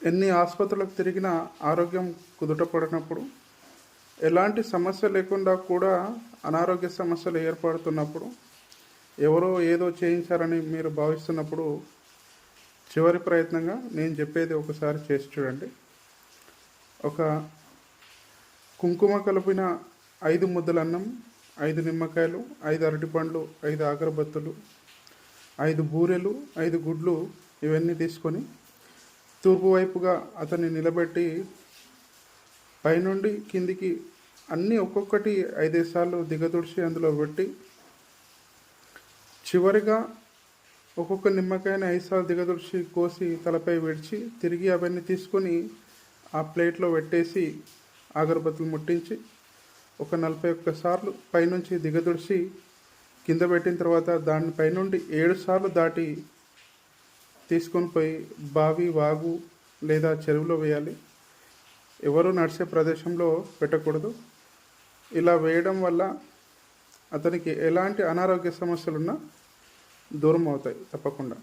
ఎన్ని ఆసుపత్రులకు తిరిగినా ఆరోగ్యం కుదుటపడినప్పుడు ఎలాంటి సమస్య లేకుండా కూడా అనారోగ్య సమస్యలు ఏర్పడుతున్నప్పుడు ఎవరో ఏదో చేయించారని మీరు భావిస్తున్నప్పుడు చివరి ప్రయత్నంగా నేను చెప్పేది ఒకసారి చేసి చూడండి. ఒక కుంకుమ కలిపిన ఐదు ముద్దల అన్నం ఐదు నిమ్మకాయలు ఐదు అరటిపండ్లు ఐదు అగరబత్తులు ఐదు బూరెలు ఐదు గుడ్లు ఇవన్నీ తీసుకొని తూర్పు వైపుగా అతన్ని నిలబెట్టి పైనుండి కిందికి అన్నీ ఒక్కొక్కటి ఐదేసి సార్లు దిగదుడిచి అందులో పెట్టి చివరిగా ఒక్కొక్క నిమ్మకాయని ఐదు సార్లు దిగదుడిచి కోసి తలపై విడిచి తిరిగి అవన్నీ తీసుకొని ఆ ప్లేట్లో పెట్టేసి అగరబత్తులు ముట్టించి ఒక నలభై ఒక్క సార్లు పైనుంచి దిగదుడిచి కింద పెట్టిన తర్వాత దాని పైనుండి ఏడు సార్లు దాటి తీసుకొని పోయి బావి వాగు లేదా చెరువులో వేయాలి. ఎవరు నడిచే ప్రదేశంలో పెట్టకూడదు. ఇలా వేయడం వల్ల అతనికి ఎలాంటి అనారోగ్య సమస్యలున్నా దూరం అవుతాయి తప్పకుండా.